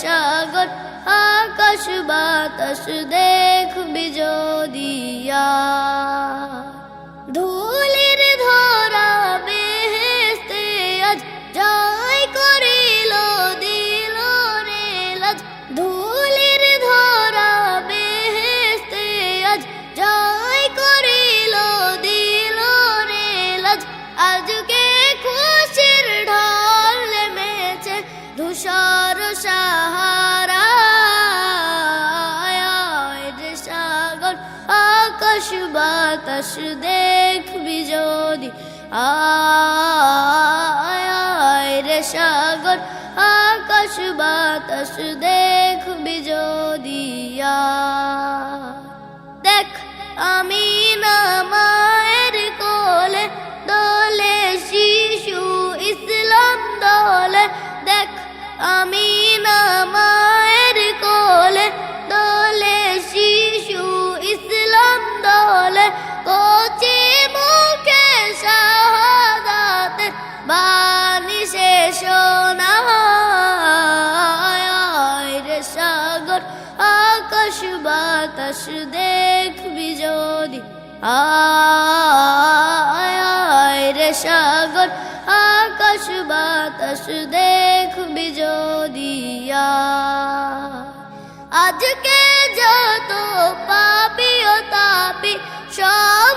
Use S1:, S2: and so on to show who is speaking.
S1: সাগর আকাশ বাতাস দেখবি যদি আকাশ বাতাস দেখবি যদি। আয় রে সাগর আকাশ বাতাস দেখবি যদি। দেখ আমি বাতাস দেখবি যদি, আয় সাগর, আকাশ বাতাস দেখবি যদি। আজকে যত পাপি ও তাপি, সব